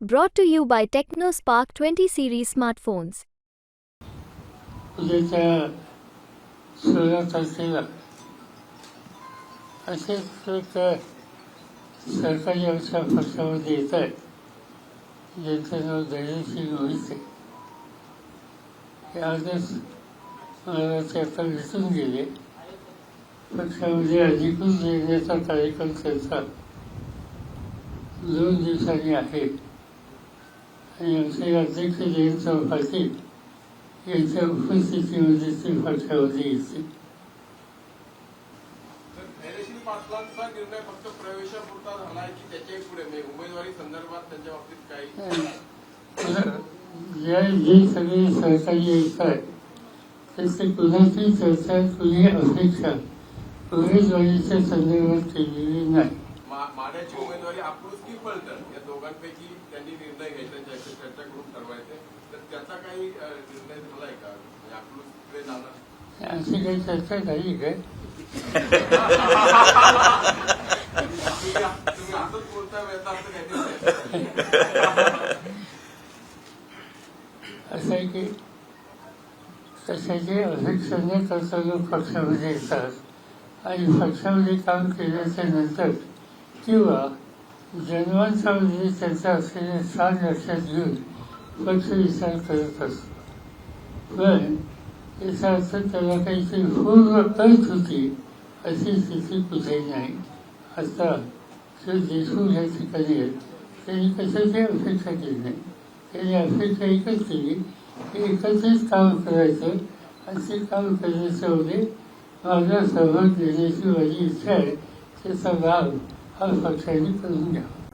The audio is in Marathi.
Brought to you by TechnoSpark 20 series smartphones. उद्याच्या सोळा तारखेला असेच एक सरकारी आमच्या पक्षामध्ये येत आहेत ज्यांचं नाव धैर्यसिंग मोहिते हे आजच मला ते आता विसरून गेले पक्षामध्ये अधिकृत येण्याचा कार्यक्रम त्यांचा दोन दिवसांनी आहे आमचे अध्यक्ष जयंत पाटील यांच्या उपस्थितीमध्ये ते पक्षामध्ये येतील तर धैर्यशील पाटलांचा निर्णय फक्त प्रवेशापुरता झालाय की त्याच्याही पुढे? म्हणजे उमेदवारी संदर्भात त्यांच्या बाबतीत काही? या जे सगळे सहकारी येत आहेत त्याचे कुणाची चर्चा कुणी अपेक्षा उमेदवारीच्या संदर्भात केलेली नाही. मा- उमेदवारी अप्रूस की फलटण? या दोघांपैकी त्यांनी निर्णय घ्यायचा ज्याच्या चर्चा करून ठरवायचे तर त्याचा काही निर्णय झालाय का? म्हणजे अप्रूसकडे जाणार. अशी काही चर्चा झाली काय? असंच बोलता वेळेचा असं काही असं आहे की कशाचे अधिक न करता लोक पक्षामध्ये येतात आणि पक्षामध्ये काम केल्याच्यानंतर किंवा जन्मांच्यामध्ये त्यांचा असलेले स्थान लक्षात घेऊन पक्ष विचार करत असतो. पण याचा अर्थ त्याला काहीतरी पूर्ण कळत होती अशी स्थिती कुठेही नाही. आता श्री देशमुख या ठिकाणी आहेत त्यांनी कशाची अपेक्षा केली नाही. त्यांनी अपेक्षा एकच केली की एकत्रित काम करायचं. आणि ते काम करण्याच्यामध्ये माझा सहभाग देण्याची माझी इच्छा आहे त्याचा लाभ 还是可以的，怎么？